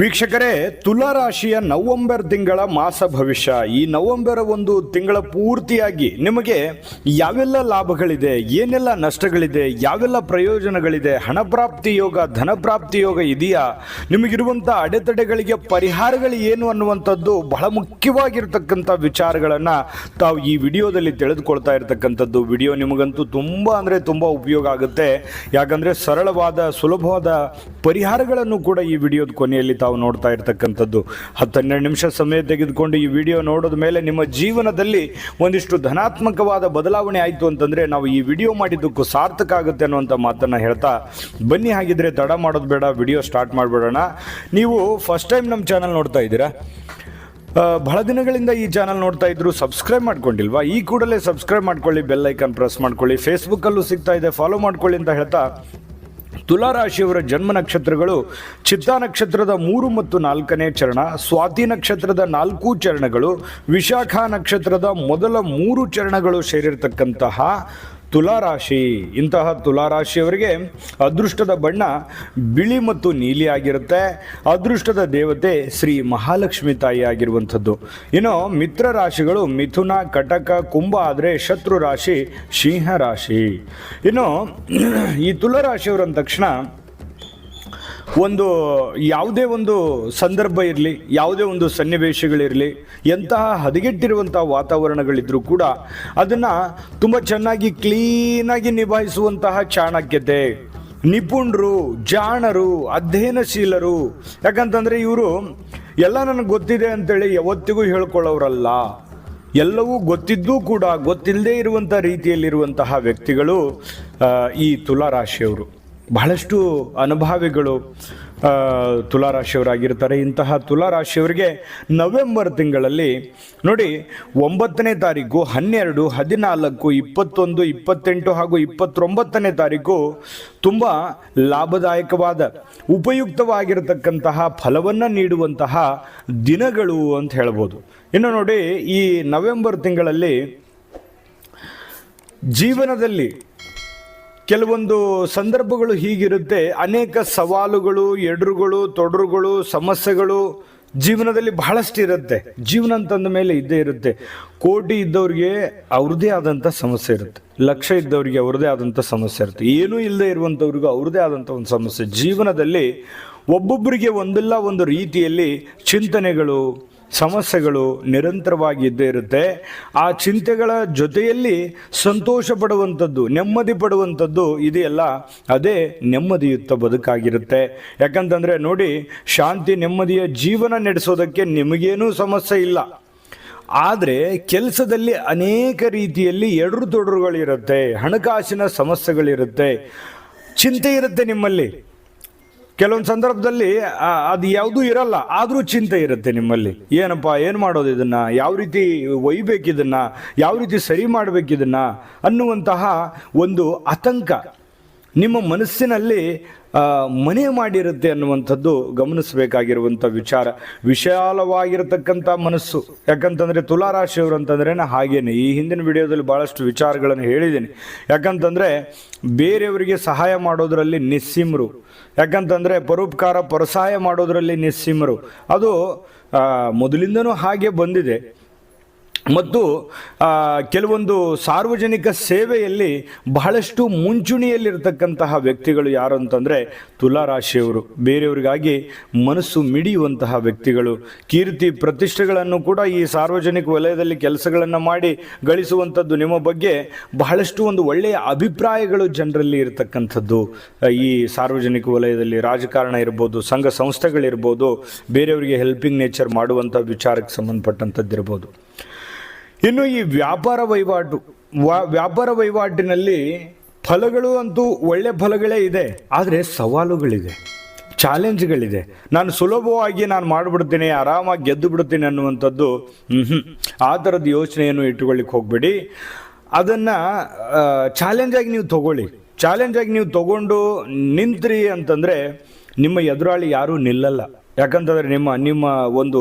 ವೀಕ್ಷಕರೇ ತುಲಾ ರಾಶಿಯ ನವೆಂಬರ್ ತಿಂಗಳ ಮಾಸ ಭವಿಷ್ಯ. ಈ ನವೆಂಬರ್ ಒಂದು ತಿಂಗಳ ಪೂರ್ತಿಯಾಗಿ ನಿಮಗೆ ಯಾವೆಲ್ಲ ಲಾಭಗಳಿದೆ, ಏನೆಲ್ಲ ನಷ್ಟಗಳಿದೆ, ಯಾವೆಲ್ಲ ಪ್ರಯೋಜನಗಳಿದೆ, ಹಣಪ್ರಾಪ್ತಿ ಯೋಗ, ಧನಪ್ರಾಪ್ತಿ ಯೋಗ ಇದೆಯಾ? ನಿಮಗಿರುವಂಥ ಅಡೆತಡೆಗಳಿಗೆ ಪರಿಹಾರಗಳು ಏನು ಅನ್ನುವಂಥದ್ದು ಬಹಳ ಮುಖ್ಯವಾಗಿರ್ತಕ್ಕಂಥ ವಿಚಾರಗಳನ್ನು ತಾವು ಈ ವಿಡಿಯೋದಲ್ಲಿ ತಿಳಿದುಕೊಳ್ತಾ ಇರತಕ್ಕಂಥದ್ದು. ವಿಡಿಯೋ ನಿಮಗಂತೂ ತುಂಬ ಅಂದರೆ ತುಂಬ ಉಪಯೋಗ ಆಗುತ್ತೆ. ಯಾಕಂದರೆ ಸರಳವಾದ, ಸುಲಭವಾದ ಪರಿಹಾರಗಳನ್ನು ಕೂಡ ಈ ವಿಡಿಯೋದ ಕೊನೆಯಲ್ಲಿ ತಾವು ನೋಡ್ತಾ ಇರ್ತಕ್ಕಂಥದ್ದು. ಹನ್ನೆರಡು ನಿಮಿಷ ಸಮಯ ತೆಗೆದುಕೊಂಡು ಈ ವಿಡಿಯೋ ನೋಡಿದ ಮೇಲೆ ನಿಮ್ಮ ಜೀವನದಲ್ಲಿ ಒಂದಿಷ್ಟು ಧನಾತ್ಮಕವಾದ ಬದಲಾವಣೆ ಆಯಿತು ಅಂತಂದರೆ ನಾವು ಈ ವಿಡಿಯೋ ಮಾಡಿದ್ದಕ್ಕೂ ಸಾರ್ಥಕ ಆಗುತ್ತೆ ಅನ್ನುವಂಥ ಮಾತನ್ನು ಹೇಳ್ತಾ ಬನ್ನಿ. ಹಾಗಿದ್ರೆ ತಡ ಮಾಡೋದು ಬೇಡ, ವಿಡಿಯೋ ಸ್ಟಾರ್ಟ್ ಮಾಡಿಬಿಡೋಣ. ನೀವು ಫಸ್ಟ್ ಟೈಮ್ ನಮ್ಮ ಚಾನಲ್ ನೋಡ್ತಾ ಇದ್ದೀರಾ? ಬಹಳ ದಿನಗಳಿಂದ ಈ ಚಾನಲ್ ನೋಡ್ತಾ ಇದ್ರು ಸಬ್ಸ್ಕ್ರೈಬ್ ಮಾಡ್ಕೊಂಡಿಲ್ವಾ? ಈ ಕೂಡಲೇ ಸಬ್ಸ್ಕ್ರೈಬ್ ಮಾಡ್ಕೊಳ್ಳಿ ಬೆಲ್ ಐಕಾನ್ ಪ್ರೆಸ್ ಮಾಡ್ಕೊಳ್ಳಿ. ಫೇಸ್ಬುಕ್ಕಲ್ಲೂ ಸಿಗ್ತಾ ಇದೆ ಫಾಲೋ ಮಾಡ್ಕೊಳ್ಳಿ ಅಂತ ಹೇಳ್ತಾ ತುಲಾ ರಾಶಿಯವರ ಜನ್ಮ ನಕ್ಷತ್ರಗಳು ಚಿತ್ತಾ ನಕ್ಷತ್ರದ ಮೂರು ಮತ್ತು ನಾಲ್ಕನೇ ಚರಣ, ಸ್ವಾತಿ ನಕ್ಷತ್ರದ ನಾಲ್ಕು ಚರಣಗಳು, ವಿಶಾಖ ನಕ್ಷತ್ರದ ಮೊದಲ ಮೂರು ಚರಣಗಳು ಸೇರಿರ್ತಕ್ಕಂತಹ ತುಲಾ ರಾಶಿ ಇಂತಹ ತುಲಾರಾಶಿಯವರಿಗೆ ಅದೃಷ್ಟದ ಬಣ್ಣ ಬಿಳಿ ಮತ್ತು ನೀಲಿ ಆಗಿರುತ್ತೆ. ಅದೃಷ್ಟದ ದೇವತೆ ಶ್ರೀ ಮಹಾಲಕ್ಷ್ಮಿ ತಾಯಿ ಆಗಿರುವಂಥದ್ದು. ಇನ್ನು ಮಿತ್ರ ರಾಶಿಗಳು ಮಿಥುನ, ಕಟಕ, ಕುಂಭ ಆದರೆ ಶತ್ರು ರಾಶಿ, ಸಿಂಹ ರಾಶಿ. ಇನ್ನು ಈ ತುಲಾ ರಾಶಿಯವರು ಅಂದ ತಕ್ಷಣ ಒಂದು ಯಾವುದೇ ಒಂದು ಸಂದರ್ಭ ಇರಲಿ, ಯಾವುದೇ ಒಂದು ಸನ್ನಿವೇಶಗಳಿರಲಿ, ಎಂತಹ ಹದಗೆಟ್ಟಿರುವಂಥ ವಾತಾವರಣಗಳಿದ್ರೂ ಕೂಡ ಅದನ್ನು ತುಂಬ ಚೆನ್ನಾಗಿ ಕ್ಲೀನಾಗಿ ನಿಭಾಯಿಸುವಂತಹ ಚಾಣಕ್ಯತೆ. ನಿಪುಣರು, ಜಾಣರು, ಅಧ್ಯಯನಶೀಲರು, ಯಾಕಂತಂದರೆ ಇವರು ಎಲ್ಲ ನನಗೆ ಗೊತ್ತಿದೆ ಅಂತೇಳಿ ಯಾವತ್ತಿಗೂ ಹೇಳ್ಕೊಳ್ಳೋರಲ್ಲ ಎಲ್ಲವೂ ಗೊತ್ತಿದ್ದೂ ಕೂಡ ಗೊತ್ತಿಲ್ಲದೆ ಇರುವಂಥ ರೀತಿಯಲ್ಲಿರುವಂತಹ ವ್ಯಕ್ತಿಗಳು ಈ ತುಲಾ ರಾಶಿಯವರು ಬಹಳಷ್ಟು ಅನುಭಾವಿಗಳು ತುಲಾರಾಶಿಯವರಾಗಿರ್ತಾರೆ. ತುಲಾ ರಾಶಿಯವರಾಗಿರ್ತಾರೆ ಇಂತಹ ತುಲಾ ರಾಶಿಯವರಿಗೆ ನವೆಂಬರ್ ತಿಂಗಳಲ್ಲಿ ನೋಡಿ, ಒಂಬತ್ತನೇ ತಾರೀಕು ಹನ್ನೆರಡು, ಹದಿನಾಲ್ಕು, ಇಪ್ಪತ್ತೊಂದು, ಇಪ್ಪತ್ತೆಂಟು ಹಾಗೂ ಇಪ್ಪತ್ತೊಂಬತ್ತನೇ ತಾರೀಕು ತುಂಬ ಲಾಭದಾಯಕವಾದ, ಉಪಯುಕ್ತವಾಗಿರತಕ್ಕಂತಹ ಫಲವನ್ನು ನೀಡುವಂತಹ ದಿನಗಳು ಅಂತ ಹೇಳ್ಬೋದು. ಇನ್ನು ನೋಡಿ, ಈ ನವೆಂಬರ್ ತಿಂಗಳಲ್ಲಿ ಜೀವನದಲ್ಲಿ ಕೆಲವೊಂದು ಸಂದರ್ಭಗಳು ಹೀಗಿರುತ್ತೆ. ಅನೇಕ ಸವಾಲುಗಳು ಎಡರುಗಳು ತೊಡರುಗಳು, ಸಮಸ್ಯೆಗಳು ಜೀವನದಲ್ಲಿ ಬಹಳಷ್ಟು ಇರುತ್ತೆ. ಜೀವನ ಅಂತಂದ ಮೇಲೆ ಇದ್ದೇ ಇರುತ್ತೆ. ಕೋಟಿ ಇದ್ದವ್ರಿಗೆ ಅವ್ರದ್ದೇ ಆದಂಥ ಸಮಸ್ಯೆ ಇರುತ್ತೆ. ಲಕ್ಷ ಇದ್ದವರಿಗೆ ಅವ್ರದ್ದೇ ಆದಂಥ ಸಮಸ್ಯೆ ಇರುತ್ತೆ. ಏನೂ ಇಲ್ಲದೆ ಇರುವಂಥವ್ರಿಗೂ ಅವ್ರದ್ದೇ ಆದಂಥ ಒಂದು ಸಮಸ್ಯೆ. ಜೀವನದಲ್ಲಿ ಒಬ್ಬೊಬ್ಬರಿಗೆ ಒಂದಲ್ಲ ಒಂದು ರೀತಿಯಲ್ಲಿ ಚಿಂತನೆಗಳು ಸಮಸ್ಯೆಗಳು ನಿರಂತರವಾಗಿ ಇದ್ದೇ ಇರುತ್ತೆ. ಆ ಚಿಂತೆಗಳ ಜೊತೆಯಲ್ಲಿ ಸಂತೋಷ ಪಡುವಂಥದ್ದು ನೆಮ್ಮದಿ ಪಡುವಂಥದ್ದು ಇದೆಯಲ್ಲ, ಅದೇ ನೆಮ್ಮದಿಯುತ್ತ ಬದುಕಾಗಿರುತ್ತೆ. ಯಾಕಂತಂದರೆ ನೋಡಿ, ಶಾಂತಿ ನೆಮ್ಮದಿಯ ಜೀವನ ನಡೆಸೋದಕ್ಕೆ ನಿಮಗೇನೂ ಸಮಸ್ಯೆ ಇಲ್ಲ. ಆದರೆ ಕೆಲಸದಲ್ಲಿ ಅನೇಕ ರೀತಿಯಲ್ಲಿ ಎಡರು ತೊಡರುಗಳಿರುತ್ತೆ, ಹಣಕಾಸಿನ ಸಮಸ್ಯೆಗಳಿರುತ್ತೆ. ಚಿಂತೆ ಇರುತ್ತೆ ನಿಮ್ಮಲ್ಲಿ. ಕೆಲವೊಂದು ಸಂದರ್ಭದಲ್ಲಿ ಅದು ಯಾವುದೂ ಇರಲ್ಲ, ಆದರೂ ಚಿಂತೆ ಇರುತ್ತೆ ನಿಮ್ಮಲ್ಲಿ. ಏನಪ್ಪ, ಏನು ಮಾಡೋದು ಇದನ್ನ? ಯಾವ ರೀತಿ ಒಯ್ಬೇಕಿದನ್ನು? ಯಾವ ರೀತಿ ಸರಿ ಮಾಡ್ಬೇಕು ಇದನ್ನ ಅನ್ನುವಂತಹ ಒಂದು ಆತಂಕ. ನಿಮ್ಮ ಮನಸ್ಸಿನಲ್ಲಿ ಮನೆ ಮಾಡಿರುತ್ತೆ ಅನ್ನುವಂಥದ್ದು ಗಮನಿಸಬೇಕಾಗಿರುವಂಥ ವಿಚಾರ. ವಿಶಾಲವಾಗಿರತಕ್ಕಂಥ ಮನಸ್ಸು. ಯಾಕಂತಂದರೆ ತುಲಾರಾಶಿಯವರು ಅಂತಂದ್ರೆ ಹಾಗೇನೆ. ಈ ಹಿಂದಿನ ವಿಡಿಯೋದಲ್ಲಿ ಭಾಳಷ್ಟು ವಿಚಾರಗಳನ್ನು ಹೇಳಿದ್ದೀನಿ. ಯಾಕಂತಂದರೆ ಬೇರೆಯವರಿಗೆ ಸಹಾಯ ಮಾಡೋದರಲ್ಲಿ ನಿಸ್ಸೀಮರು. ಯಾಕಂತಂದರೆ ಪರೋಪಕಾರ ಪರಸಹಾಯ ಮಾಡೋದರಲ್ಲಿ ನಿಸ್ಸೀಮರು. ಅದು ಮೊದಲಿಂದನೂ ಹಾಗೆ ಬಂದಿದೆ. ಮತ್ತು ಕೆಲವೊಂದು ಸಾರ್ವಜನಿಕ ಸೇವೆಯಲ್ಲಿ ಬಹಳಷ್ಟು ಮುಂಚೂಣಿಯಲ್ಲಿರ್ತಕ್ಕಂತಹ ವ್ಯಕ್ತಿಗಳು ಯಾರು ಅಂತಂದರೆ ತುಲಾರಾಶಿಯವರು. ಬೇರೆಯವರಿಗಾಗಿ ಮನಸ್ಸು ಮಿಡಿಯುವಂತಹ ವ್ಯಕ್ತಿಗಳು. ಕೀರ್ತಿ ಪ್ರತಿಷ್ಠೆಗಳನ್ನು ಕೂಡ ಈ ಸಾರ್ವಜನಿಕ ವಲಯದಲ್ಲಿ ಕೆಲಸಗಳನ್ನು ಮಾಡಿ ಗಳಿಸುವಂಥದ್ದು ನಿಮ್ಮ ಬಗ್ಗೆ ಬಹಳಷ್ಟು ಒಂದು ಒಳ್ಳೆಯ ಅಭಿಪ್ರಾಯಗಳು ಜನರಲ್ಲಿ ಇರತಕ್ಕಂಥದ್ದು. ಈ ಸಾರ್ವಜನಿಕ ವಲಯದಲ್ಲಿ ರಾಜಕಾರಣ ಇರ್ಬೋದು, ಸಂಘ ಸಂಸ್ಥೆಗಳಿರ್ಬೋದು, ಬೇರೆಯವರಿಗೆ ಹೆಲ್ಪಿಂಗ್ ನೇಚರ್ ಮಾಡುವಂಥ ವಿಚಾರಕ್ಕೆ ಸಂಬಂಧಪಟ್ಟಂಥದ್ದಿರ್ಬೋದು. ಇನ್ನು ಈ ವ್ಯಾಪಾರ ವಹಿವಾಟು ವ್ಯಾಪಾರ ವಹಿವಾಟಿನಲ್ಲಿ ಫಲಗಳು ಅಂತೂ ಒಳ್ಳೆ ಫಲಗಳೇ ಇದೆ, ಆದರೆ ಸವಾಲುಗಳಿದೆ, ಚಾಲೆಂಜ್ಗಳಿದೆ. ನಾನು ಸುಲಭವಾಗಿ ನಾನು ಮಾಡಿಬಿಡ್ತೀನಿ, ಆರಾಮಾಗಿ ಗೆದ್ದು ಬಿಡ್ತೀನಿ ಅನ್ನುವಂಥದ್ದು ಹ್ಞೂ ಆ ಥರದ ಯೋಚನೆಯನ್ನು ಇಟ್ಟುಕೊಳ್ಳಿಕ್ಕೆ ಹೋಗಬೇಡಿ. ಅದನ್ನು ಚಾಲೆಂಜಾಗಿ ನೀವು ತಗೊಳ್ಳಿ. ಚಾಲೆಂಜಾಗಿ ನೀವು ತಗೊಂಡು ನಿಂತ್ರಿ ಅಂತಂದರೆ ನಿಮ್ಮ ಎದುರಾಳಿ ಯಾರೂ ನಿಲ್ಲಲ್ಲ. ಯಾಕಂತಂದರೆ ನಿಮ್ಮ ನಿಮ್ಮ ಒಂದು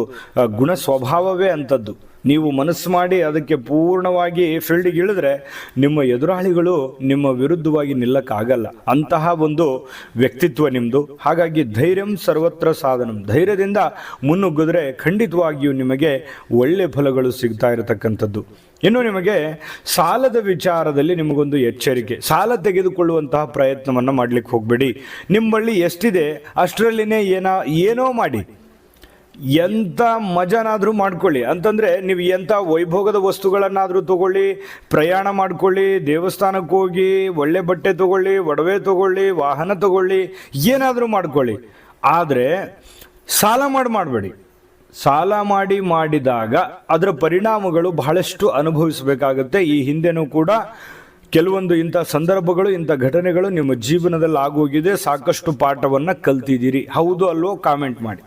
ಗುಣ ಸ್ವಭಾವವೇ ಅಂಥದ್ದು. ನೀವು ಮನಸ್ಸು ಮಾಡಿ ಅದಕ್ಕೆ ಪೂರ್ಣವಾಗಿ ಫೀಲ್ಡಿಗೆ ಇಳಿದ್ರೆ ನಿಮ್ಮ ಎದುರಾಳಿಗಳು ನಿಮ್ಮ ವಿರುದ್ಧವಾಗಿ ನಿಲ್ಲಕ್ಕಾಗಲ್ಲ. ಅಂತಹ ಒಂದು ವ್ಯಕ್ತಿತ್ವ ನಿಮ್ಮದು ಹಾಗಾಗಿ ಧೈರ್ಯಂ ಸರ್ವತ್ರ ಸಾಧನಂ. ಧೈರ್ಯದಿಂದ ಮುನ್ನುಗ್ಗಿದ್ರೆ ಖಂಡಿತವಾಗಿಯೂ ನಿಮಗೆ ಒಳ್ಳೆ ಫಲಗಳು ಸಿಗ್ತಾ ಇರತಕ್ಕಂಥದ್ದು. ಇನ್ನು ನಿಮಗೆ ಸಾಲದ ವಿಚಾರದಲ್ಲಿ ನಿಮಗೊಂದು ಎಚ್ಚರಿಕೆ. ಸಾಲ ತೆಗೆದುಕೊಳ್ಳುವಂತಹ ಪ್ರಯತ್ನವನ್ನು ಮಾಡಲಿಕ್ಕೆ ಹೋಗಬೇಡಿ. ನಿಮ್ಮ ಬಳಿ ಎಷ್ಟಿದೆ ಅಷ್ಟರಲ್ಲಿನೇ ಏನೋ ಏನೋ ಮಾಡಿ. ಎಂಥ ಮಜಾನಾದರೂ ಮಾಡ್ಕೊಳ್ಳಿ. ಅಂತಂದರೆ ನೀವು ಎಂಥ ವೈಭೋಗದ ವಸ್ತುಗಳನ್ನಾದರೂ ತಗೊಳ್ಳಿ, ಪ್ರಯಾಣ ಮಾಡ್ಕೊಳ್ಳಿ, ದೇವಸ್ಥಾನಕ್ಕೆ ಹೋಗಿ, ಒಳ್ಳೆ ಬಟ್ಟೆ ತಗೊಳ್ಳಿ, ಒಡವೆ ತಗೊಳ್ಳಿ, ವಾಹನ ತಗೊಳ್ಳಿ, ಏನಾದರೂ ಮಾಡ್ಕೊಳ್ಳಿ. ಆದರೆ ಸಾಲ ಮಾಡಿ ಮಾಡಬೇಡಿ. ಸಾಲ ಮಾಡಿ ಮಾಡಿದಾಗ ಅದರ ಪರಿಣಾಮಗಳು ಬಹಳಷ್ಟು ಅನುಭವಿಸಬೇಕಾಗುತ್ತೆ. ಈ ಹಿಂದೆನೂ ಕೂಡ ಕೆಲವೊಂದು ಇಂಥ ಸಂದರ್ಭಗಳು, ಇಂಥ ಘಟನೆಗಳು ನಿಮ್ಮ ಜೀವನದಲ್ಲಿ ಆಗೋಗಿದೆ ಸಾಕಷ್ಟು ಪಾಠವನ್ನು ಕಲ್ತಿದ್ದೀರಿ. ಹೌದು ಅಲ್ವೋ? ಕಾಮೆಂಟ್ ಮಾಡಿ.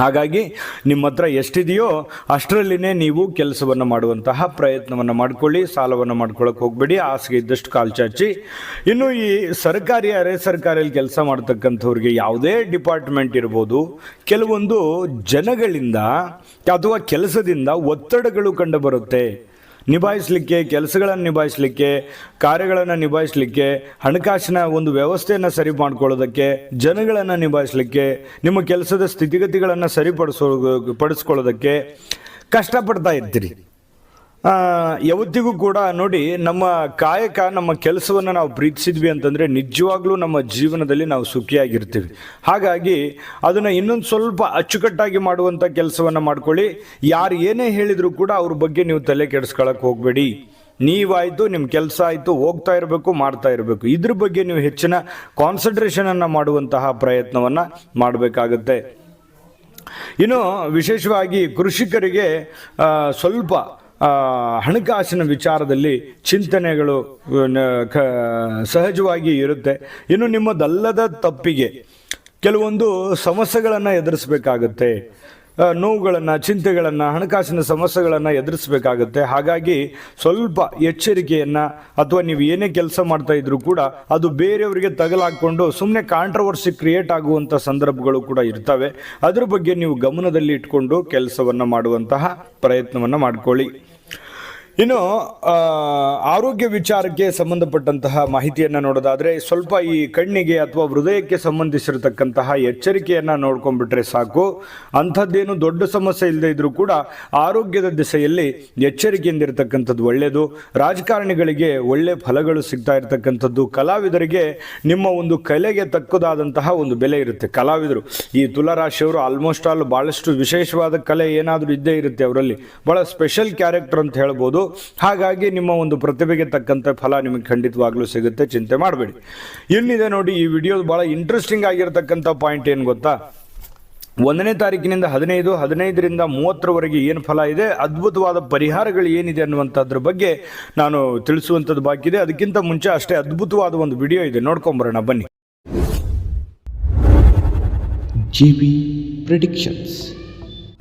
ಹಾಗಾಗಿ ನಿಮ್ಮ ಹತ್ರ ಎಷ್ಟಿದೆಯೋ ಅಷ್ಟರಲ್ಲಿನೇ ನೀವು ಕೆಲಸವನ್ನು ಮಾಡುವಂತಹ ಪ್ರಯತ್ನವನ್ನು ಮಾಡ್ಕೊಳ್ಳಿ, ಸಾಲವನ್ನು ಮಾಡ್ಕೊಳ್ಳೋಕೆ ಹೋಗಬೇಡಿ, ಹಾಸಿಗೆ ಇದ್ದಷ್ಟು ಕಾಲು ಚಾಚಿ. ಇನ್ನು ಈ ಸರ್ಕಾರಿ ಅರೆ ಸರ್ಕಾರಿಯಲ್ಲಿ ಕೆಲಸ ಮಾಡ್ತಕ್ಕಂಥವ್ರಿಗೆ ಯಾವುದೇ ಡಿಪಾರ್ಟ್ಮೆಂಟ್ ಇರ್ಬೋದು, ಕೆಲವೊಂದು ಜನಗಳಿಂದ ಅಥವಾ ಕೆಲಸದಿಂದ ಒತ್ತಡಗಳು ಕಂಡು ಬರುತ್ತೆ ನಿಭಾಯಿಸಲಿಕ್ಕೆ, ಕೆಲಸಗಳನ್ನು ನಿಭಾಯಿಸಲಿಕ್ಕೆ, ಕಾರ್ಯಗಳನ್ನು ನಿಭಾಯಿಸಲಿಕ್ಕೆ, ಹಣಕಾಸಿನ ಒಂದು ವ್ಯವಸ್ಥೆಯನ್ನು ಸರಿ ಮಾಡ್ಕೊಳ್ಳೋದಕ್ಕೆ, ಜನಗಳನ್ನು ನಿಭಾಯಿಸಲಿಕ್ಕೆ, ನಿಮ್ಮ ಕೆಲಸದ ಸ್ಥಿತಿಗತಿಗಳನ್ನು ಸರಿಪಡಿಸೋ, ಪಡಿಸ್ಕೊಳ್ಳೋದಕ್ಕೆ ಕಷ್ಟಪಡ್ತಾ ಇರ್ತೀರಿ ಯಾವತ್ತಿಗೂ ಕೂಡ ನೋಡಿ, ನಮ್ಮ ಕಾಯಕ, ನಮ್ಮ ಕೆಲಸವನ್ನು ನಾವು ಪ್ರೀತಿಸಿದ್ವಿ ಅಂತಂದರೆ ನಿಜವಾಗ್ಲೂ ನಮ್ಮ ಜೀವನದಲ್ಲಿ ನಾವು ಸುಖಿಯಾಗಿರ್ತೀವಿ. ಹಾಗಾಗಿ ಅದನ್ನು ಇನ್ನೊಂದು ಸ್ವಲ್ಪ ಅಚ್ಚುಕಟ್ಟಾಗಿ ಮಾಡುವಂಥ ಕೆಲಸವನ್ನು ಮಾಡ್ಕೊಳ್ಳಿ. ಯಾರು ಏನೇ ಹೇಳಿದರೂ ಕೂಡ ಅವ್ರ ಬಗ್ಗೆ ನೀವು ತಲೆ ಕೆಡಿಸ್ಕೊಳಕ್ಕೆ ಹೋಗಬೇಡಿ. ನೀವಾಯಿತು ನಿಮ್ಮ ಕೆಲಸ ಆಯಿತು, ಹೋಗ್ತಾ ಇರಬೇಕು, ಮಾಡ್ತಾ ಇರಬೇಕು. ಇದ್ರ ಬಗ್ಗೆ ನೀವು ಹೆಚ್ಚಿನ ಕಾನ್ಸಂಟ್ರೇಷನನ್ನು ಮಾಡುವಂತಹ ಪ್ರಯತ್ನವನ್ನು ಮಾಡಬೇಕಾಗುತ್ತೆ. ಇನ್ನು ವಿಶೇಷವಾಗಿ ಕೃಷಿಕರಿಗೆ ಸ್ವಲ್ಪ ಹಣಕಾಸಿನ ವಿಚಾರದಲ್ಲಿ ಚಿಂತನೆಗಳು ಸಹಜವಾಗಿ ಇರುತ್ತೆ. ಇನ್ನು ನಿಮ್ಮದಲ್ಲದ ತಪ್ಪಿಗೆ ಕೆಲವೊಂದು ಸಮಸ್ಯೆಗಳನ್ನು ಎದುರಿಸಬೇಕಾಗುತ್ತೆ. ನೋವುಗಳನ್ನು, ಚಿಂತೆಗಳನ್ನು, ಹಣಕಾಸಿನ ಸಮಸ್ಯೆಗಳನ್ನು ಎದುರಿಸಬೇಕಾಗುತ್ತೆ. ಹಾಗಾಗಿ ಸ್ವಲ್ಪ ಎಚ್ಚರಿಕೆಯನ್ನು ಅಥವಾ ನೀವು ಏನೇ ಕೆಲಸ ಮಾಡ್ತಾ ಇದ್ರೂ ಕೂಡ ಅದು ಬೇರೆಯವರಿಗೆ ತಗಲಾಕ್ಕೊಂಡು ಸುಮ್ಮನೆ ಕಾಂಟ್ರವರ್ಸಿ ಕ್ರಿಯೇಟ್ ಆಗುವಂಥ ಸಂದರ್ಭಗಳು ಕೂಡ ಇರ್ತವೆ. ಅದ್ರ ಬಗ್ಗೆ ನೀವು ಗಮನದಲ್ಲಿ ಇಟ್ಕೊಂಡು ಕೆಲಸವನ್ನು ಮಾಡುವಂತಹ ಪ್ರಯತ್ನವನ್ನು ಮಾಡ್ಕೊಳ್ಳಿ. ಇನ್ನು ಆರೋಗ್ಯ ವಿಚಾರಕ್ಕೆ ಸಂಬಂಧಪಟ್ಟಂತಹ ಮಾಹಿತಿಯನ್ನು ನೋಡೋದಾದರೆ, ಸ್ವಲ್ಪ ಈ ಕಣ್ಣಿಗೆ ಅಥವಾ ಹೃದಯಕ್ಕೆ ಸಂಬಂಧಿಸಿರತಕ್ಕಂತಹ ಎಚ್ಚರಿಕೆಯನ್ನು ನೋಡ್ಕೊಂಡ್ಬಿಟ್ರೆ ಸಾಕು. ಅಂಥದ್ದೇನು ದೊಡ್ಡ ಸಮಸ್ಯೆ ಇಲ್ಲದೆ ಇದ್ರೂ ಕೂಡ ಆರೋಗ್ಯದ ದಿಸೆಯಲ್ಲಿ ಎಚ್ಚರಿಕೆಯಿಂದ ಇರತಕ್ಕಂಥದ್ದು ಒಳ್ಳೆಯದು ರಾಜಕಾರಣಿಗಳಿಗೆ ಒಳ್ಳೆ ಫಲಗಳು ಸಿಗ್ತಾ ಇರತಕ್ಕಂಥದ್ದು. ಕಲಾವಿದರಿಗೆ ನಿಮ್ಮ ಒಂದು ಕಲೆಗೆ ತಕ್ಕದಾದಂತಹ ಒಂದು ಬೆಲೆ ಇರುತ್ತೆ. ಕಲಾವಿದರು, ಈ ತುಲಾರಾಶಿಯವರು ಆಲ್ಮೋಸ್ಟ್ ಆಲ್ ಭಾಳಷ್ಟು ವಿಶೇಷವಾದ ಕಲೆ ಏನಾದರೂ ಇದ್ದೇ ಇರುತ್ತೆ ಅವರಲ್ಲಿ. ಭಾಳ ಸ್ಪೆಷಲ್ ಕ್ಯಾರೆಕ್ಟರ್ ಅಂತ ಹೇಳ್ಬೋದು. ಹಾಗಾಗಿ ನಿಮ್ಮ ಒಂದು ಪ್ರತಿಭೆಗೆ ತಕ್ಕಂಥ ಫಲ ನಿಮಗೆ ಖಂಡಿತವಾಗ್ಲೂ ಸಿಗುತ್ತೆ. ಚಿಂತೆ ಮಾಡಬೇಡಿ. ಇನ್ನಿದೆ ನೋಡಿ, ಈ ವಿಡಿಯೋ ಭಾಳ ಇಂಟ್ರೆಸ್ಟಿಂಗ್ ಆಗಿರತಕ್ಕಂಥ ಪಾಯಿಂಟ್ ಏನು ಗೊತ್ತಾ? ಒಂದನೇ ತಾರೀಕಿನಿಂದ ಹದಿನೈದು, ಹದಿನೈದರಿಂದ ಮೂವತ್ತರವರೆಗೆ ಏನು ಫಲ ಇದೆ? ಅದ್ಭುತವಾದ ಪರಿಹಾರಗಳು ಏನಿದೆ ಅನ್ನುವಂಥದ್ರ ಬಗ್ಗೆ ನಾನು ತಿಳಿಸುವಂಥದ್ದು ಬಾಕಿ ಇದೆ. ಅದಕ್ಕಿಂತ ಮುಂಚೆ ಅಷ್ಟೇ ಅದ್ಭುತವಾದ ಒಂದು ವಿಡಿಯೋ ಇದೆ. ನೋಡ್ಕೊಂಬರೋಣ, ಬನ್ನಿ. JB Predictions.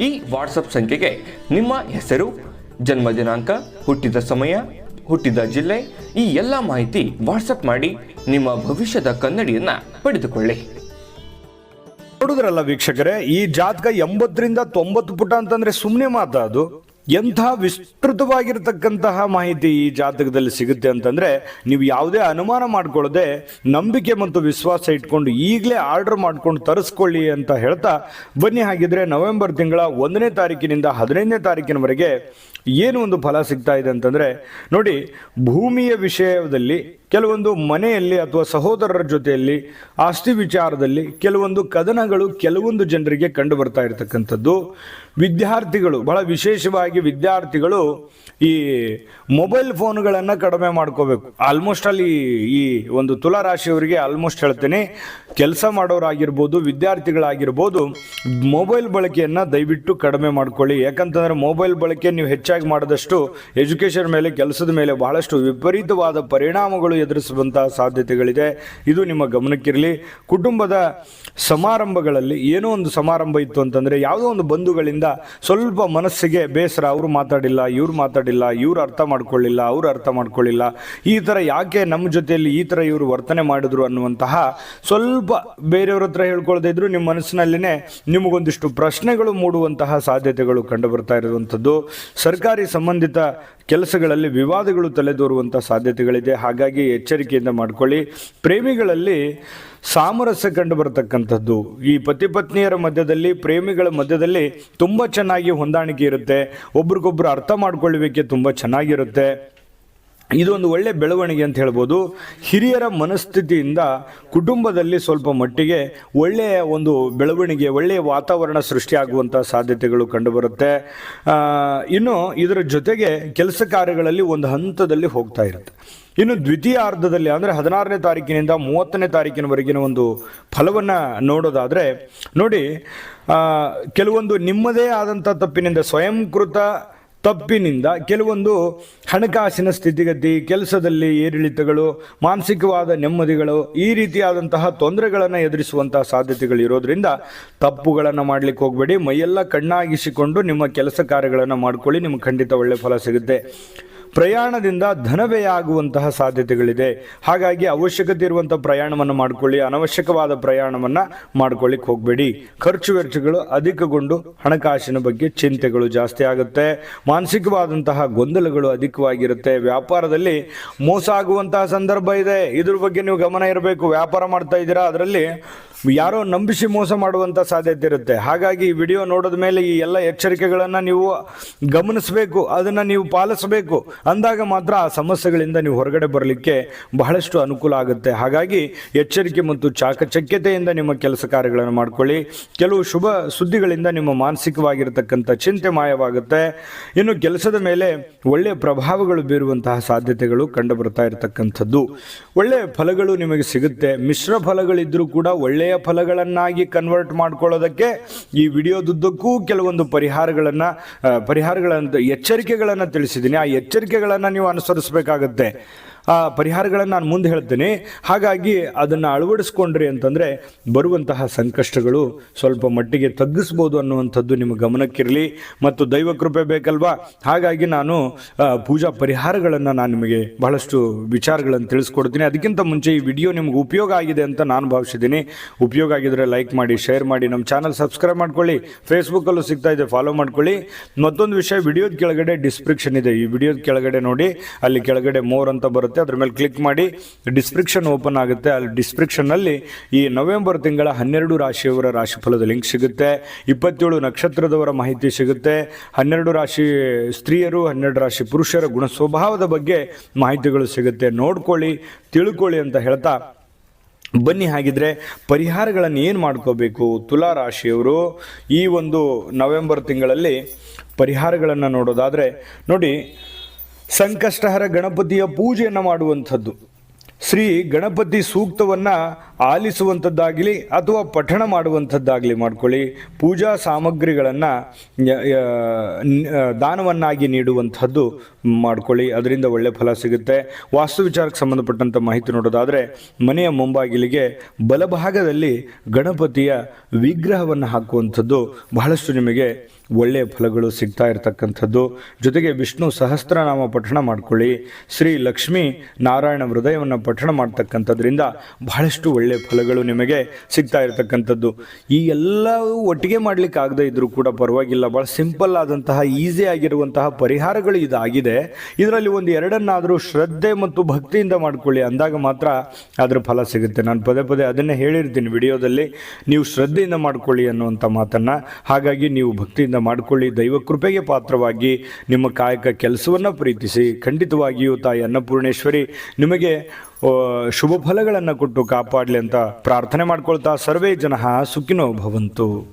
ಈ ವಾಟ್ಸಪ್ ಸಂಖ್ಯೆಗೆ ನಿಮ್ಮ ಹೆಸರು, ಜನ್ಮ ದಿನಾಂಕ, ಹುಟ್ಟಿದ ಸಮಯ, ಹುಟ್ಟಿದ ಜಿಲ್ಲೆ, ಈ ಎಲ್ಲ ಮಾಹಿತಿ ವಾಟ್ಸಪ್ ಮಾಡಿ ನಿಮ್ಮ ಭವಿಷ್ಯದ ಕನ್ನಡಿಯನ್ನ ಪಡೆದುಕೊಳ್ಳಿ. ನೋಡುದ್ರಲ್ಲ ವೀಕ್ಷಕರೇ, ಈ ಜಾತಕ ಎಂಬತ್ತರಿಂದ ತೊಂಬತ್ತು ಪುಟ ಅಂತಂದ್ರೆ ಸುಮ್ಮನೆ ಮಾತಾ ಅದು. ಎಂಥ ವಿಸ್ತೃತವಾಗಿರ್ತಕ್ಕಂತಹ ಮಾಹಿತಿ ಈ ಜಾತಕದಲ್ಲಿ ಸಿಗುತ್ತೆ ಅಂತಂದ್ರೆ ನೀವು ಯಾವುದೇ ಅನುಮಾನ ಮಾಡ್ಕೊಳ್ಳದೆ ನಂಬಿಕೆ ಮತ್ತು ವಿಶ್ವಾಸ ಇಟ್ಕೊಂಡು ಈಗಲೇ ಆರ್ಡರ್ ಮಾಡ್ಕೊಂಡು ತರಿಸ್ಕೊಳ್ಳಿ ಅಂತ ಹೇಳ್ತಾ ಬನ್ನಿ. ಹಾಗಿದ್ರೆ ನವೆಂಬರ್ ತಿಂಗಳ ಒಂದನೇ ತಾರೀಕಿನಿಂದ ಹದಿನೈದನೇ ತಾರೀಕಿನವರೆಗೆ ಏನು ಒಂದು ಫಲ ಸಿಗ್ತಾ ಇದೆ ಅಂತಂದ್ರೆ ನೋಡಿ, ಭೂಮಿಯ ವಿಷಯದಲ್ಲಿ ಕೆಲವೊಂದು ಮನೆಯಲ್ಲಿ ಅಥವಾ ಸಹೋದರರ ಜೊತೆಯಲ್ಲಿ ಆಸ್ತಿ ವಿಚಾರದಲ್ಲಿ ಕೆಲವೊಂದು ಕದನಗಳು ಕೆಲವೊಂದು ಜನರಿಗೆ ಕಂಡು ಬರ್ತಾ ಇರತಕ್ಕಂಥದ್ದು. ವಿದ್ಯಾರ್ಥಿಗಳು, ಬಹಳ ವಿಶೇಷವಾಗಿ ವಿದ್ಯಾರ್ಥಿಗಳು ಈ ಮೊಬೈಲ್ ಫೋನ್ಗಳನ್ನು ಕಡಿಮೆ ಮಾಡ್ಕೋಬೇಕು. ಆಲ್ಮೋಸ್ಟ್ ಅಲ್ಲಿ ಈ ಒಂದು ತುಲಾರಾಶಿಯವರಿಗೆ ಆಲ್ಮೋಸ್ಟ್ ಹೇಳ್ತೇನೆ, ಕೆಲಸ ಮಾಡೋರಾಗಿರ್ಬೋದು, ವಿದ್ಯಾರ್ಥಿಗಳಾಗಿರ್ಬೋದು, ಮೊಬೈಲ್ ಬಳಕೆಯನ್ನು ದಯವಿಟ್ಟು ಕಡಿಮೆ ಮಾಡ್ಕೊಳ್ಳಿ. ಯಾಕಂತಂದರೆ ಮೊಬೈಲ್ ಬಳಕೆ ನೀವು ಹೆಚ್ಚಾಗಿ ಮಾಡಿದಷ್ಟು ಎಜುಕೇಷನ್ ಮೇಲೆ, ಕೆಲಸದ ಮೇಲೆ ಬಹಳಷ್ಟು ವಿಪರೀತವಾದ ಪರಿಣಾಮಗಳು ಎದುರಿಸುವಂತಹ ಸಾಧ್ಯತೆಗಳಿದೆ. ಇದು ನಿಮ್ಮ ಗಮನಕ್ಕಿರಲಿ. ಕುಟುಂಬದ ಸಮಾರಂಭಗಳಲ್ಲಿ ಏನೋ ಒಂದು ಸಮಾರಂಭ ಇತ್ತು ಅಂತಂದರೆ, ಯಾವುದೋ ಒಂದು ಬಂಧುಗಳಿಂದ ಸ್ವಲ್ಪ ಮನಸ್ಸಿಗೆ ಬೇಸರ, ಅವರು ಮಾತಾಡಿಲ್ಲ, ಇವ್ರು ಮಾತಾಡಿಲ್ಲ, ಇವ್ರು ಅರ್ಥ ಮಾಡ್ಕೊಳ್ಳಿಲ್ಲ, ಅವ್ರು ಅರ್ಥ ಮಾಡ್ಕೊಳ್ಳಿಲ್ಲ. ಈ ಥರ ಯಾಕೆ ನಮ್ಮ ಜೊತೆಯಲ್ಲಿ ಈ ಥರ ಇವರು ವರ್ತನೆ ಮಾಡಿದ್ರು ಅನ್ನುವಂತಹ ಸ್ವಲ್ಪ ಬೇರೆಯವ್ರ ಹತ್ರ ಹೇಳ್ಕೊಳ್ದೇ ಇದ್ರು ನಿಮ್ಮ ಮನಸ್ಸಿನಲ್ಲಿನೇ ನಿಮಗೊಂದಿಷ್ಟು ಪ್ರಶ್ನೆಗಳು ಮೂಡುವಂತಹ ಸಾಧ್ಯತೆಗಳು ಕಂಡು ಬರ್ತಾ ಇರುವಂಥದ್ದು. ಸರ್ಕಾರಿ ಸಂಬಂಧಿತ ಕೆಲಸಗಳಲ್ಲಿ ವಿವಾದಗಳು ತಲೆದೋರುವಂಥ ಸಾಧ್ಯತೆಗಳಿದೆ. ಹಾಗಾಗಿ ಎಚ್ಚರಿಕೆಯಿಂದ ಮಾಡ್ಕೊಳ್ಳಿ. ಪ್ರೇಮಿಗಳಲ್ಲಿ ಸಾಮರಸ್ಯ ಕಂಡು ಬರತಕ್ಕಂಥದ್ದು. ಈ ಪತಿ ಪತ್ನಿಯರ ಮಧ್ಯದಲ್ಲಿ, ಪ್ರೇಮಿಗಳ ಮಧ್ಯದಲ್ಲಿ ತುಂಬ ಚೆನ್ನಾಗಿ ಹೊಂದಾಣಿಕೆ ಇರುತ್ತೆ. ಒಬ್ರಿಗೊಬ್ರು ಅರ್ಥ ಮಾಡ್ಕೊಳ್ಳಿಕ್ಕೆ ತುಂಬ ಚೆನ್ನಾಗಿರುತ್ತೆ. ಇದೊಂದು ಒಳ್ಳೆ ಬೆಳವಣಿಗೆ ಅಂತ ಹೇಳ್ಬೋದು. ಹಿರಿಯರ ಮನಸ್ಥಿತಿಯಿಂದ ಕುಟುಂಬದಲ್ಲಿ ಸ್ವಲ್ಪ ಮಟ್ಟಿಗೆ ಒಳ್ಳೆಯ ಒಂದು ಬೆಳವಣಿಗೆ, ಒಳ್ಳೆಯ ವಾತಾವರಣ ಸೃಷ್ಟಿಯಾಗುವಂಥ ಸಾಧ್ಯತೆಗಳು ಕಂಡುಬರುತ್ತೆ ಇನ್ನು ಇದರ ಜೊತೆಗೆ ಕೆಲಸ ಕಾರ್ಯಗಳಲ್ಲಿ ಒಂದು ಹಂತದಲ್ಲಿ ಹೋಗ್ತಾ ಇರುತ್ತೆ. ಇನ್ನು ದ್ವಿತೀಯ ಅರ್ಧದಲ್ಲಿ ಅಂದರೆ ಹದಿನಾರನೇ ತಾರೀಕಿನಿಂದ ಮೂವತ್ತನೇ ತಾರೀಕಿನವರೆಗಿನ ಒಂದು ಫಲವನ್ನು ನೋಡೋದಾದರೆ, ನೋಡಿ ಕೆಲವೊಂದು ನಿಮ್ಮದೇ ಆದಂಥ ತಪ್ಪಿನಿಂದ, ಸ್ವಯಂಕೃತ ತಪ್ಪಿನಿಂದ ಕೆಲವೊಂದು ಹಣಕಾಸಿನ ಸ್ಥಿತಿಗತಿ, ಕೆಲಸದಲ್ಲಿ ಏರಿಳಿತಗಳು, ಮಾನಸಿಕವಾದ ನೆಮ್ಮದಿಗಳು, ಈ ರೀತಿಯಾದಂತಹ ತೊಂದರೆಗಳನ್ನು ಎದುರಿಸುವಂತಹ ಸಾಧ್ಯತೆಗಳು ಇರೋದ್ರಿಂದ ತಪ್ಪುಗಳನ್ನು ಮಾಡಲಿಕ್ಕೆ ಹೋಗಬೇಡಿ. ಮೈಯೆಲ್ಲ ಕಣ್ಣಾಗಿಸಿಕೊಂಡು ನಿಮ್ಮ ಕೆಲಸ ಕಾರ್ಯಗಳನ್ನು ಮಾಡ್ಕೊಳ್ಳಿ. ನಿಮ್ಗೆ ಖಂಡಿತ ಒಳ್ಳೆಯ ಫಲ ಸಿಗುತ್ತೆ. ಪ್ರಯಾಣದಿಂದ ಧನವ್ಯಯ ಆಗುವಂತಹ ಸಾಧ್ಯತೆಗಳಿದೆ. ಹಾಗಾಗಿ ಅವಶ್ಯಕತೆ ಇರುವಂಥ ಪ್ರಯಾಣವನ್ನು ಮಾಡ್ಕೊಳ್ಳಿ, ಅನವಶ್ಯಕವಾದ ಪ್ರಯಾಣವನ್ನು ಮಾಡ್ಕೊಳ್ಳಿಕ್ಕೆ ಹೋಗಬೇಡಿ. ಖರ್ಚು ವೆಚ್ಚಗಳು ಅಧಿಕಗೊಂಡು ಹಣಕಾಸಿನ ಬಗ್ಗೆ ಚಿಂತೆಗಳು ಜಾಸ್ತಿ ಆಗುತ್ತೆ. ಮಾನಸಿಕವಾದಂತಹ ಗೊಂದಲಗಳು ಅಧಿಕವಾಗಿರುತ್ತೆ. ವ್ಯಾಪಾರದಲ್ಲಿ ಮೋಸ ಆಗುವಂತಹ ಸಂದರ್ಭ ಇದೆ. ಇದ್ರ ಬಗ್ಗೆ ನೀವು ಗಮನ ಇರಬೇಕು. ವ್ಯಾಪಾರ ಮಾಡ್ತಾ ಇದ್ದೀರಾ, ಅದರಲ್ಲಿ ಯಾರೋ ನಂಬಿಸಿ ಮೋಸ ಮಾಡುವಂಥ ಸಾಧ್ಯತೆ ಇರುತ್ತೆ. ಹಾಗಾಗಿ ಈ ವಿಡಿಯೋ ನೋಡಿದ ಮೇಲೆ ಈ ಎಲ್ಲ ಎಚ್ಚರಿಕೆಗಳನ್ನು ನೀವು ಗಮನಿಸಬೇಕು. ಅದನ್ನು ನೀವು ಪಾಲಿಸಬೇಕು. ಅಂದಾಗ ಮಾತ್ರ ಆ ಸಮಸ್ಯೆಗಳಿಂದ ನೀವು ಹೊರಗಡೆ ಬರಲಿಕ್ಕೆ ಬಹಳಷ್ಟು ಅನುಕೂಲ ಆಗುತ್ತೆ. ಹಾಗಾಗಿ ಎಚ್ಚರಿಕೆ ಮತ್ತು ಚಾಕಚಕ್ಯತೆಯಿಂದ ನಿಮ್ಮ ಕೆಲಸ ಕಾರ್ಯಗಳನ್ನು ಮಾಡ್ಕೊಳ್ಳಿ. ಕೆಲವು ಶುಭ ಸುದ್ದಿಗಳಿಂದ ನಿಮ್ಮ ಮಾನಸಿಕವಾಗಿರತಕ್ಕಂಥ ಚಿಂತೆ ಮಾಯವಾಗುತ್ತೆ. ಇನ್ನು ಕೆಲಸದ ಮೇಲೆ ಒಳ್ಳೆಯ ಪ್ರಭಾವಗಳು ಬೀರುವಂತಹ ಸಾಧ್ಯತೆಗಳು ಕಂಡು ಬರ್ತಾ ಇರತಕ್ಕಂಥದ್ದು. ಒಳ್ಳೆಯ ಫಲಗಳು ನಿಮಗೆ ಸಿಗುತ್ತೆ. ಮಿಶ್ರ ಫಲಗಳಿದ್ದರೂ ಕೂಡ ಒಳ್ಳೆಯ ಫಲಗಳನ್ನಾಗಿ ಕನ್ವರ್ಟ್ ಮಾಡ್ಕೊಳ್ಳೋದಕ್ಕೆ ಈ ವಿಡಿಯೋದುದ್ದಕ್ಕೂ ಕೆಲವೊಂದು ಪರಿಹಾರಗಳನ್ನು ಪರಿಹಾರಗಳಂತ ಎಚ್ಚರಿಕೆಗಳನ್ನು ತಿಳಿಸಿದ್ದೀನಿ. ಆ ಎಚ್ಚರಿಕೆಗಳನ್ನು ನೀವು ಅನುಸರಿಸಬೇಕಾಗತ್ತೆ. ಆ ಪರಿಹಾರಗಳನ್ನು ನಾನು ಮುಂದೆ ಹೇಳ್ತೇನೆ. ಹಾಗಾಗಿ ಅದನ್ನು ಅಳವಡಿಸ್ಕೊಂಡ್ರಿ ಅಂತಂದರೆ ಬರುವಂತಹ ಸಂಕಷ್ಟಗಳು ಸ್ವಲ್ಪ ಮಟ್ಟಿಗೆ ತಗ್ಗಿಸ್ಬೋದು ಅನ್ನುವಂಥದ್ದು ನಿಮ್ಮ ಗಮನಕ್ಕಿರಲಿ ಮತ್ತು ದೈವ ಕೃಪೆ ಬೇಕಲ್ವಾ? ಹಾಗಾಗಿ ನಾನು ಪೂಜಾ ಪರಿಹಾರಗಳನ್ನು ನಾನು ನಿಮಗೆ ಬಹಳಷ್ಟು ವಿಚಾರಗಳನ್ನು ತಿಳಿಸ್ಕೊಡ್ತೀನಿ. ಅದಕ್ಕಿಂತ ಮುಂಚೆ ಈ ವಿಡಿಯೋ ನಿಮ್ಗೆ ಉಪಯೋಗ ಆಗಿದೆ ಅಂತ ನಾನು ಭಾವಿಸಿದ್ದೀನಿ ಉಪಯೋಗ ಆಗಿದ್ರೆ ಲೈಕ್ ಮಾಡಿ, ಶೇರ್ ಮಾಡಿ, ನಮ್ಮ ಚಾನಲ್ ಸಬ್ಸ್ಕ್ರೈಬ್ ಮಾಡ್ಕೊಳ್ಳಿ. ಫೇಸ್ಬುಕ್ಕಲ್ಲೂ ಸಿಗ್ತಾ ಇದೆ, ಫಾಲೋ ಮಾಡ್ಕೊಳ್ಳಿ. ಮತ್ತೊಂದು ವಿಷಯ, ವಿಡಿಯೋದ ಕೆಳಗಡೆ ಡಿಸ್ಕ್ರಿಪ್ಷನ್ ಇದೆ. ಈ ವಿಡಿಯೋದ ಕೆಳಗಡೆ ನೋಡಿ, ಅಲ್ಲಿ ಕೆಳಗಡೆ ಮೋರ್ ಅಂತ ಬರುತ್ತೆ. ಅದ್ರ ಮೇಲೆ ಕ್ಲಿಕ್ ಮಾಡಿ ಡಿಸ್ಕ್ರಿಪ್ಷನ್ ಓಪನ್ ಆಗುತ್ತೆ. ಅಲ್ಲಿ ಡಿಸ್ಕ್ರಿಪ್ಷನ್ನಲ್ಲಿ ಈ ನವೆಂಬರ್ ತಿಂಗಳ ಹನ್ನೆರಡು ರಾಶಿಯವರ ರಾಶಿಫಲದ ಲಿಂಕ್ ಸಿಗುತ್ತೆ. ಇಪ್ಪತ್ತೇಳು ನಕ್ಷತ್ರದವರ ಮಾಹಿತಿ ಸಿಗುತ್ತೆ. ಹನ್ನೆರಡು ರಾಶಿ ಸ್ತ್ರೀಯರು, ಹನ್ನೆರಡು ರಾಶಿ ಪುರುಷರ ಗುಣ ಸ್ವಭಾವದ ಬಗ್ಗೆ ಮಾಹಿತಿಗಳು ಸಿಗುತ್ತೆ. ನೋಡ್ಕೊಳ್ಳಿ, ತಿಳ್ಕೊಳ್ಳಿ ಅಂತ ಹೇಳ್ತಾ ಬನ್ನಿ. ಹಾಗಿದ್ರೆ ಪರಿಹಾರಗಳನ್ನು ಏನು ಮಾಡ್ಕೋಬೇಕು? ತುಲಾ ರಾಶಿಯವರು ಈ ಒಂದು ನವೆಂಬರ್ ತಿಂಗಳಲ್ಲಿ ಪರಿಹಾರಗಳನ್ನು ನೋಡೋದಾದರೆ ನೋಡಿ ಸಂಕಷ್ಟಹರ ಗಣಪತಿಯ ಪೂಜೆಯನ್ನು ಮಾಡುವಂಥದ್ದು. ಶ್ರೀ ಗಣಪತಿ ಸೂಕ್ತವನ್ನು ಆಲಿಸುವಂಥದ್ದಾಗಲಿ ಅಥವಾ ಪಠಣ ಮಾಡುವಂಥದ್ದಾಗಲಿ ಮಾಡ್ಕೊಳ್ಳಿ. ಪೂಜಾ ಸಾಮಗ್ರಿಗಳನ್ನು ದಾನವನ್ನಾಗಿ ನೀಡುವಂಥದ್ದು ಮಾಡ್ಕೊಳ್ಳಿ. ಅದರಿಂದ ಒಳ್ಳೆ ಫಲ ಸಿಗುತ್ತೆ. ವಾಸ್ತು ವಿಚಾರಕ್ಕೆ ಸಂಬಂಧಪಟ್ಟಂಥ ಮಾಹಿತಿ ನೋಡೋದಾದರೆ, ಮನೆಯ ಮುಂಬಾಗಿಲಿಗೆ ಬಲಭಾಗದಲ್ಲಿ ಗಣಪತಿಯ ವಿಗ್ರಹವನ್ನು ಹಾಕುವಂಥದ್ದು ಬಹಳಷ್ಟು ನಿಮಗೆ ಒಳ್ಳೆಯ ಫಲಗಳು ಸಿಗ್ತಾ ಇರತಕ್ಕಂಥದ್ದು. ಜೊತೆಗೆ ವಿಷ್ಣು ಸಹಸ್ರನಾಮ ಪಠಣ ಮಾಡ್ಕೊಳ್ಳಿ. ಶ್ರೀ ಲಕ್ಷ್ಮೀ ನಾರಾಯಣ ಹೃದಯವನ್ನು ಪಠಣ ಮಾಡ್ತಕ್ಕಂಥದ್ರಿಂದ ಬಹಳಷ್ಟು ಒಳ್ಳೆಯ ಫಲಗಳು ನಿಮಗೆ ಸಿಗ್ತಾ ಇರತಕ್ಕಂಥದ್ದು. ಈ ಎಲ್ಲವೂ ಒಟ್ಟಿಗೆ ಮಾಡ್ಲಿಕ್ಕೆ ಆಗದೆ ಇದ್ದರೂ ಕೂಡ ಪರವಾಗಿಲ್ಲ. ಭಾಳ ಸಿಂಪಲ್ ಆದಂತಹ, ಈಸಿ ಆಗಿರುವಂತಹ ಪರಿಹಾರಗಳು ಇದಾಗಿದೆ. ಇದರಲ್ಲಿ ಒಂದು ಎರಡನ್ನಾದರೂ ಶ್ರದ್ಧೆ ಮತ್ತು ಭಕ್ತಿಯಿಂದ ಮಾಡ್ಕೊಳ್ಳಿ. ಅಂದಾಗ ಮಾತ್ರ ಅದರ ಫಲ ಸಿಗುತ್ತೆ. ನಾನು ಪದೇ ಪದೇ ಅದನ್ನೇ ಹೇಳಿರ್ತೀನಿ ವಿಡಿಯೋದಲ್ಲಿ. ನೀವು ಶ್ರದ್ಧೆಯಿಂದ ಮಾಡ್ಕೊಳ್ಳಿ ಅನ್ನುವಂಥ ಮಾತನ್ನು. ಹಾಗಾಗಿ ನೀವು ಭಕ್ತಿಯಿಂದ ಮಾಡಿಕೊಳ್ಳಿ. ದೈವ ಕೃಪೆಗೆ ಪಾತ್ರವಾಗಿ ನಿಮ್ಮ ಕಾಯಕ ಕೆಲಸವನ್ನು ಪ್ರೀತಿಸಿ. ಖಂಡಿತವಾಗಿಯೂ ತಾಯಿ ಅನ್ನಪೂರ್ಣೇಶ್ವರಿ, ನಿಮಗೆ ಶುಭ ಫಲಗಳನ್ನು ಕೊಟ್ಟು ಕಾಪಾಡಲಿ ಅಂತ ಪ್ರಾರ್ಥನೆ ಮಾಡ್ಕೊಳ್ತಾ ಸರ್ವೇ ಜನ ಸುಖಿನೋ ಭವಂತು.